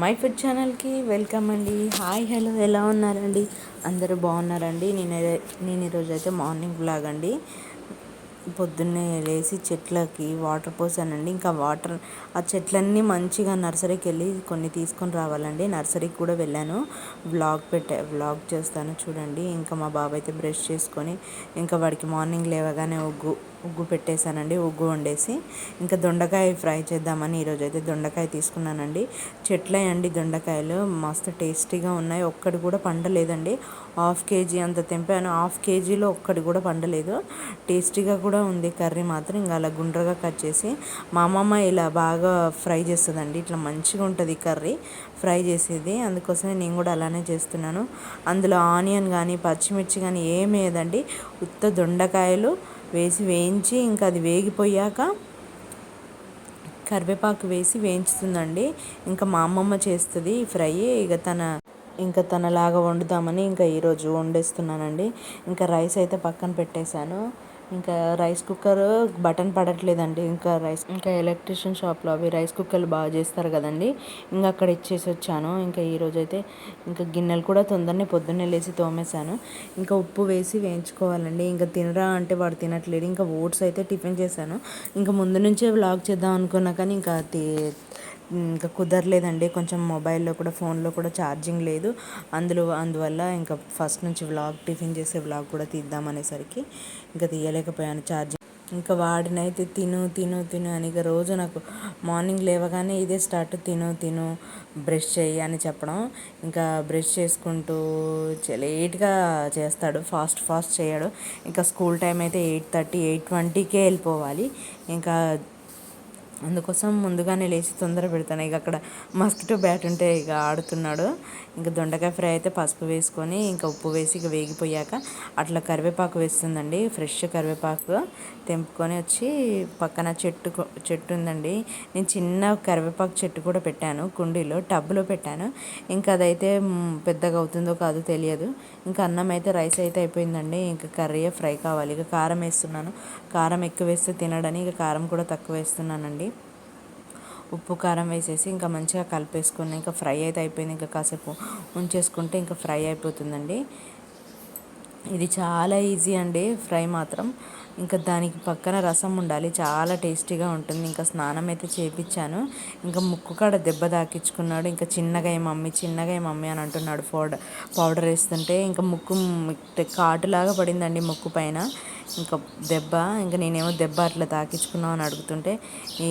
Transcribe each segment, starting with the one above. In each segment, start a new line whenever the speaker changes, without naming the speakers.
My food ఛానల్కి welcome అండి. Hi hello ఎలా ఉన్నారండి? అందరూ బాగున్నారండి. నేను నేను ఈరోజు అయితే మార్నింగ్ బ్లాగ్ అండి. పొద్దున్నే లేచి చెట్లకి వాటర్ పోసానండి. ఇంకా వాటర్ ఆ చెట్లన్నీ మంచిగా నర్సరీకి వెళ్ళి కొన్ని తీసుకొని రావాలండి. నర్సరీకి కూడా వెళ్ళాను. వ్లాగ్ పెట్టా వ్లాగ్ చేస్తాను చూడండి. ఇంకా మా బాబు అయితే బ్రష్ చేసుకొని ఇంకా వాడికి మార్నింగ్ లేవగానే ఒగ్గు ఉగ్గు పెట్టేశానండి ఉగ్గు వండేసి. ఇంకా దొండకాయ ఫ్రై చేద్దామని ఈరోజు అయితే దొండకాయ తీసుకున్నానండి. చెట్లే అండి దొండకాయలు మస్తు టేస్టీగా ఉన్నాయి. ఒక్కటి కూడా పండలేదండి. హాఫ్ కేజీ అంత తెంపాను. హాఫ్ కేజీలో ఒక్కటి కూడా పండలేదు. టేస్టీగా కూడా ఉంది కర్రీ మాత్రం. ఇంకా అలా గుండ్రగా కట్ చేసి మా అమ్మమ్మ ఇలా బాగా ఫ్రై చేస్తుందండి. ఇట్లా మంచిగా ఉంటుంది కర్రీ ఫ్రై చేసేది. అందుకోసమే నేను కూడా అలానే చేస్తున్నాను. అందులో ఆనియన్ కానీ పచ్చిమిర్చి కానీ ఏమి లేదండి ఉత్త దొండకాయలు వేసి వేయించి ఇంకా అది వేగిపోయాక కరివేపాకు వేసి వేయించుతుందండి. ఇంకా మా అమ్మమ్మ చేస్తుంది ఫ్రై. ఇక తన ఇంకా తనలాగా వండుదామని ఇంకా ఈరోజు వండేస్తున్నానండి. ఇంకా రైస్ అయితే పక్కన పెట్టేశాను. ఇంకా రైస్ కుక్కర్ బటన్ పడట్లేదండి. ఇంకా రైస్ ఇంకా ఎలక్ట్రిషియన్ షాప్లో అవి రైస్ కుక్కర్లు బాగా చేస్తారు కదండి. ఇంకా అక్కడ ఇచ్చేసి వచ్చాను. ఇంకా ఈరోజు అయితే ఇంకా గిన్నెలు కూడా తొందరనే పొద్దున్నే లేచి తోమేశాను. ఇంకా ఉప్పు వేసి వేయించుకోవాలండి. ఇంకా తినరా అంటే వాడు తినట్లేదు ఇంకా ఓట్స్ అయితే టిఫిన్ చేశాను. ఇంకా ముందు నుంచే వ్లాగ్ చేద్దాం అనుకున్నా కానీ ఇంకా ఇంకా కుదరలేదండి. కొంచెం మొబైల్లో కూడా ఫోన్లో కూడా ఛార్జింగ్ లేదు. అందులో అందువల్ల ఇంకా ఫస్ట్ నుంచి వ్లాగ్ టిఫిన్ చేసే వ్లాగ్ కూడా తీద్దాం అనేసరికి ఇంకా తీయలేకపోయాను ఛార్జింగ్. ఇంకా వాడినైతే తిను తిను తిను అని ఇక రోజు నాకు మార్నింగ్ లేవగానే ఇదే స్టార్ట్. తిను తిను బ్రష్ చేయి అని చెప్పడం. ఇంకా బ్రష్ చేసుకుంటూ లేట్గా చేస్తాడు. ఫాస్ట్ ఫాస్ట్ చేయడు. ఇంకా స్కూల్ టైం అయితే ఎయిట్ థర్టీ ఎయిట్ ట్వంటీకే వెళ్ళిపోవాలి. ఇంకా అందుకోసం ముందుగానే లేచి తొందర పెడతాను. ఇక అక్కడ మస్కిటో బ్యాట్ ఉంటే ఇక ఆడుతున్నాడు. ఇంకా దొండకాయ ఫ్రై అయితే పసుపు వేసుకొని ఇంకా ఉప్పు వేసి ఇక వేగిపోయాక అట్లా కరివేపాకు వేస్తుందండి. ఫ్రెష్ కరివేపాకు తెంపుకొని వచ్చి పక్కన చెట్టు చెట్టు ఉందండి. నేను చిన్న కరివేపాకు చెట్టు కూడా పెట్టాను కుండీలో టబ్లో పెట్టాను. ఇంకా అదైతే పెద్దగా అవుతుందో కాదో తెలియదు. ఇంకా అన్నం అయితే రైస్ అయితే అయిపోయిందండి. ఇంకా కర్రీ ఫ్రై కావాలి. ఇక కారం వేస్తున్నాను. కారం ఎక్కువ వేస్తే తినడని ఇక కారం కూడా తక్కువ వేస్తున్నానండి. ఉప్పు కారం వేసేసి ఇంకా మంచిగా కలిపేసుకుని ఇంకా ఫ్రై అయితే అయిపోయింది. ఇంకా కాసేపు ఉంచేసుకుంటే ఇంకా ఫ్రై అయిపోతుందండి. ఇది చాలా ఈజీ అండి ఫ్రై మాత్రం. ఇంకా దానికి పక్కన రసం ఉండాలి. చాలా టేస్టీగా ఉంటుంది. ఇంకా స్నానం అయితే చేపించాను. ఇంకా ముక్కు కాడ దెబ్బ తాకించుకున్నాడు ఇంకా చిన్నగా ఏ మమ్మీ చిన్నగా ఏ మమ్మీ అని అంటున్నాడు. పౌడర్ పౌడర్ వేస్తుంటే ఇంకా ముక్కు కాటులాగా పడిందండి ముక్కు పైన. ఇంకా దెబ్బ ఇంకా నేనేమో దెబ్బ అట్లా తాకించుకున్నావు అని అడుగుతుంటే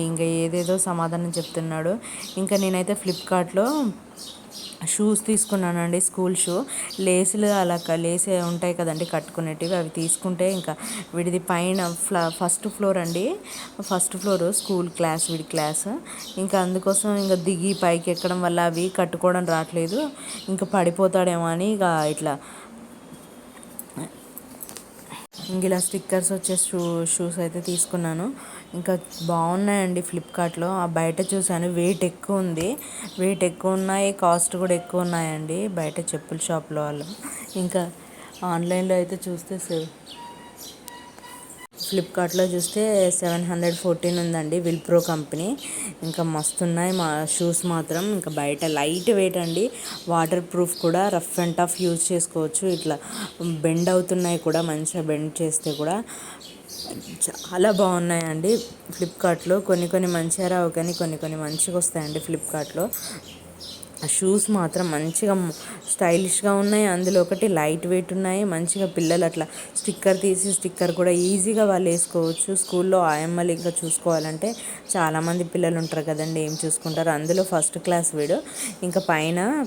ఇంకా ఏదేదో సమాధానం చెప్తున్నాడు. ఇంకా నేనైతే ఫ్లిప్కార్ట్లో షూస్ తీసుకున్నానండి స్కూల్ షూ లేసులు అలా లేసే ఉంటాయి కదండి కట్టుకునేటివి అవి తీసుకుంటే ఇంకా వీడిది పైన ఫ్లా ఫస్ట్ ఫ్లోర్ అండి. ఫస్ట్ ఫ్లోర్ స్కూల్ క్లాస్ వీడి క్లాస్ ఇంకా అందుకోసం ఇంకా దిగి పైకి ఎక్కడం వల్ల అవి కట్టుకోవడం రావట్లేదు. ఇంకా పడిపోతాడేమో అని ఇక ఇట్లా ఇలా స్టిక్కర్స్ వచ్చే షూ షూస్ అయితే తీసుకున్నాను. ఇంకా బాగున్నాయండి ఫ్లిప్కార్ట్లో ఆ బయట చూసాను వెయిట్ ఎక్కువ ఉంది. వెయిట్ ఎక్కువ ఉన్నాయి కాస్ట్ కూడా ఎక్కువ ఉన్నాయండి బయట చెప్పుల షాప్లో వాళ్ళు. ఇంకా ఆన్లైన్లో అయితే చూస్తే ఫ్లిప్కార్ట్లో చూస్తే సెవెన్ హండ్రెడ్ ఫోర్టీన్ ఉందండి విల్ప్రో కంపెనీ ఇంకా మస్తు ఉన్నాయి మా షూస్ మాత్రం. ఇంకా బయట లైట్ వెయిట్ అండి. వాటర్ ప్రూఫ్ కూడా రఫ్ అండ్ టఫ్ యూజ్ చేసుకోవచ్చు. ఇట్లా బెండ్ అవుతున్నాయి కూడా మంచిగా బెండ్ చేస్తే కూడా. చాలా బాగున్నాయండి ఫ్లిప్కార్ట్లో కొన్ని కొన్ని మంచిగా రావు కానీ కొన్ని కొన్ని మంచిగా వస్తాయండి ఫ్లిప్కార్ట్లో షూస్ మాత్రం మంచిగా స్టైలిష్గా ఉన్నాయి. అందులో ఒకటి లైట్ వెయిట్ ఉన్నాయి. మంచిగా పిల్లలు అట్లా స్టిక్కర్ తీసి స్టిక్కర్ కూడా ఈజీగా వాళ్ళు వేసుకోవచ్చు. స్కూల్లో ఆయమ్మలు ఇంకా చూసుకోవాలంటే చాలామంది పిల్లలు ఉంటారు కదండి ఏం చూసుకుంటారు? అందులో ఫస్ట్ క్లాస్ వీడు. ఇంకా పైన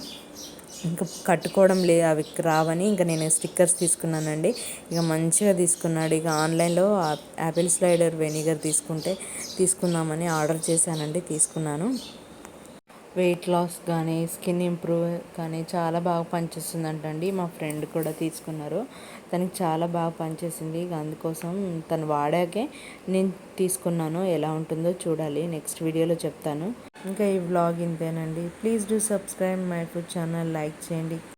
ఇంకా కట్టుకోవడం లే అవి రావని ఇంకా నేను స్టిక్కర్స్ తీసుకున్నానండి. ఇక మంచిగా తీసుకున్నాడు. ఇక ఆన్లైన్లో యాపిల్ స్లైడర్ వెనిగర్ తీసుకుంటే తీసుకుందామని ఆర్డర్ చేశానండి తీసుకున్నాను. వెయిట్ లాస్ కానీ స్కిన్ ఇంప్రూవ్ కానీ చాలా బాగా పనిచేస్తుందంటండి. మా ఫ్రెండ్ కూడా తీసుకున్నారు. తనకి చాలా బాగా పనిచేసింది. అందుకోసం తను వాడాకే నేను తీసుకున్నాను. ఎలా ఉంటుందో చూడాలి. నెక్స్ట్ వీడియోలో చెప్తాను. ఇంకా ఈ వ్లాగ్ ఇంతేనండి. Please do subscribe my food channel. Like చేయండి.